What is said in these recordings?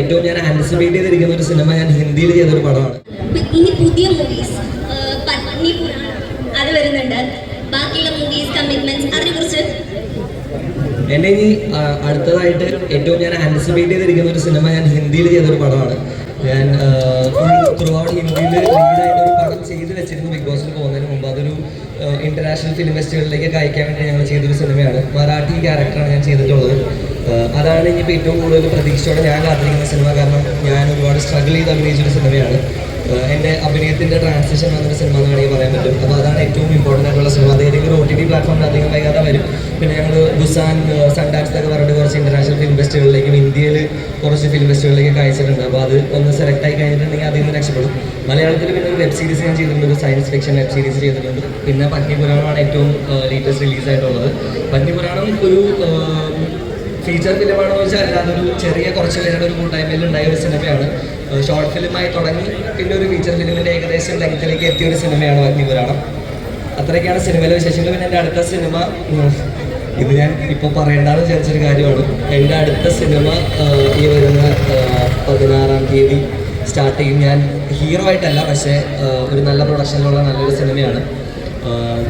ഏറ്റവും ഞാൻ ആന്റിസിപ്പേറ്റ് ചെയ്തിരിക്കുന്ന ഒരു സിനിമ ഞാൻ ഹിന്ദിയിൽ ചെയ്തൊരു പടമാണ്. ഇനി പുതിയ മൂവീസ് അത് വരുന്നുണ്ട്. ബാക്കിയുള്ള മൂവീസ് കമ്മിറ്റ്മെന്റ്സ് അതിനെ കുറിച്ച് എന്റെ ഇനി അടുത്തതായിട്ട് ഏറ്റവും ഞാൻ ആന്റിസിപ്പേറ്റ് ചെയ്തിരിക്കുന്ന ഒരു സിനിമ ഞാൻ ഹിന്ദിയിൽ ചെയ്തൊരു പടമാണ്. ഞാൻ ത്രൂ ഔട്ട് ഹിന്ദിയിൽ ലീഡായിട്ട് ഒരു പടം ചെയ്ത് വെച്ചിരുന്നു ബിഗ് ബോസിൽ പോകുന്നതിന് മുമ്പ്. അതൊരു ഇന്റർനാഷണൽ ഫിലിം ഫെസ്റ്റിവലിലേക്ക് അയക്കാൻ വേണ്ടി ഞങ്ങൾ ചെയ്തൊരു സിനിമയാണ് മറാഠി ക്യാരക്ടറാണ് ഞാൻ ചെയ്തിട്ടുള്ളത്. അതാണ് ഇനിയിപ്പോൾ ഏറ്റവും കൂടുതൽ പ്രതീക്ഷയോടെ ഞാൻ കാത്തിരിക്കുന്ന സിനിമ. കാരണം ഞാൻ ഒരുപാട് സ്ട്രഗിൾ ചെയ്ത് അഭിനയിച്ചൊരു സിനിമയാണ്. എന്റെ അഭിനയത്തിന്റെ ട്രാൻസിഷൻ വന്നൊരു സിനിമ എന്ന് വേണമെങ്കിൽ പറയാൻ പറ്റും. അപ്പോൾ അതാണ് ഏറ്റവും ഇമ്പോർട്ടന്റ് ആയിട്ടുള്ള സിനിമ. അത് ഒരു ഒ ടി ടി പ്ലാറ്റ്ഫോമിൽ അധികം വൈകാതെ വരും. പിന്നെ ഞങ്ങൾ ബുസാൻ സൺഡാൻസ് എന്നൊക്കെ പറഞ്ഞിട്ട് കുറച്ച് ഇന്റർനാഷണൽ ഫിലിം ഫെസ്റ്റിവലിലേക്കും ഇന്ത്യയിൽ കുറച്ച് ഫിലിം ഫെസ്റ്റിവലിലേക്ക് അയച്ചിട്ടുണ്ട്. അപ്പോൾ അത് ഒന്ന് സെലക്ട് ആയി കഴിഞ്ഞിട്ടുണ്ടെങ്കിൽ അതിൽ നിന്ന് രക്ഷപ്പെടും. മലയാളത്തിൽ പിന്നെ ഒരു വെബ് സീരീസ് ഞാൻ ചെയ്തിട്ടുണ്ട്. ഒരു സയൻസ് ഫിക്ഷൻ വെബ് സീരീസ് ചെയ്തിട്ടുണ്ട്. പിന്നെ പത്നിപുരാണമാണ് ഏറ്റവും ലേറ്റസ്റ്റ് റിലീസ് ആയിട്ടുള്ളത്. പത്നിപുരാണം ഒരു ഫീച്ചർ ഫിലിമാണെന്ന് വെച്ചാൽ അല്ല അതൊരു ചെറിയ കുറച്ച് പേരുടെ ഒരു കൂട്ടായ്മയിൽ ഉണ്ടായ ഒരു സിനിമയാണ്. ഷോർട്ട് ഫിലിമായി തുടങ്ങി പിന്നെ ഒരു ഫീച്ചർ ഫിലിമിന്റെ ഏകദേശം ലെങ്ത്തിലേക്ക് എത്തിയ ഒരു സിനിമയാണ് അഗ്നിപുരാണം അത്രയൊക്കെയാണ് സിനിമയിലെ വിശേഷങ്ങൾ. പിന്നെ എന്റെ അടുത്ത സിനിമ ഇത് ഞാൻ ഇപ്പോൾ പറയേണ്ടെന്ന് വിചാരിച്ചൊരു കാര്യമാണ്. എന്റെ അടുത്ത സിനിമ ഈ വരുന്ന പതിനാറാം തീയതി സ്റ്റാർട്ട് ചെയ്യും. ഞാൻ ഹീറോ ആയിട്ടല്ല പക്ഷേ ഒരു നല്ല പ്രൊഡക്ഷനിലുള്ള നല്ലൊരു സിനിമയാണ്.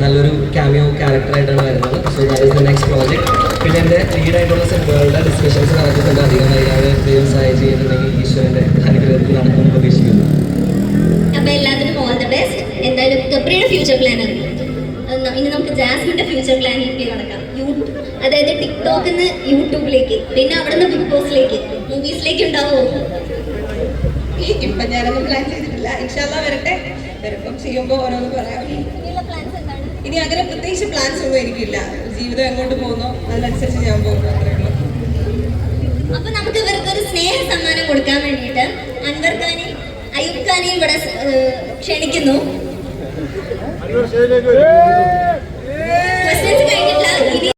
നല്ലൊരു ക്യാമിയോ ക്യാരക്ടറായിട്ടാണ് വരുന്നത്. So that is the next project പിന്നെ എന്റെ ലീഡായിട്ടുള്ള സിനിമകളുടെ ഡിസ്കഷൻസ് നടക്കുന്നുണ്ട്. അധികം വൈകാതെ ദൈവം സഹായം ചെയ്യുന്നുണ്ടെങ്കിൽ ഈശ്വരന്റെ അനുഗ്രഹത്തിൽ നടക്കുമെന്ന് പ്രതീക്ഷിക്കുന്നു. അപ്പൊ എല്ലാത്തിനും ഓൾ ദ ബെസ്റ്റ് എന്തായാലും ഗബ്രിയുടെ ഫ്യൂച്ചർ പ്ലാൻ ഇനി നമുക്ക് ജാസ്മിന്റെ ഫ്യൂച്ചർ പ്ലാനിലേക്ക് നടക്കാം യൂട്യൂബ് അതായത് ടിക്ടോക്കിൽ നിന്ന് യൂട്യൂബിലേക്ക് പിന്നെ അവിടെ നിന്ന് ബിഗ് ബോസിലേക്ക് മൂവീസിലേക്ക് ഉണ്ടാവോ? ഇപ്പൊ ഞാനൊന്നും പ്ലാൻ ചെയ്തിട്ടില്ല. ഇൻഷാല്ല വരട്ടെ. ചെയ്യുമ്പോ ചെയ്യുമ്പോൾ ഓരോന്ന് പറയാം. ഇനി അങ്ങനെ പ്രത്യേകിച്ച് പ്ലാൻസ് ഒന്നും എനിക്കില്ല. ജീവിതം എങ്ങോട്ട് പോകുന്നോ അതിനനുസരിച്ച് ഞാൻ പോകുന്നു അത്രേ ഉള്ളൂ. അപ്പൊ നമുക്ക് ഇവർക്ക് ഒരു സ്നേഹ സമ്മാനം കൊടുക്കാൻ വേണ്ടിയിട്ട് അൻവർ അയൂബ് ഖാനെയും ഇവിടെ ക്ഷണിക്കുന്നു.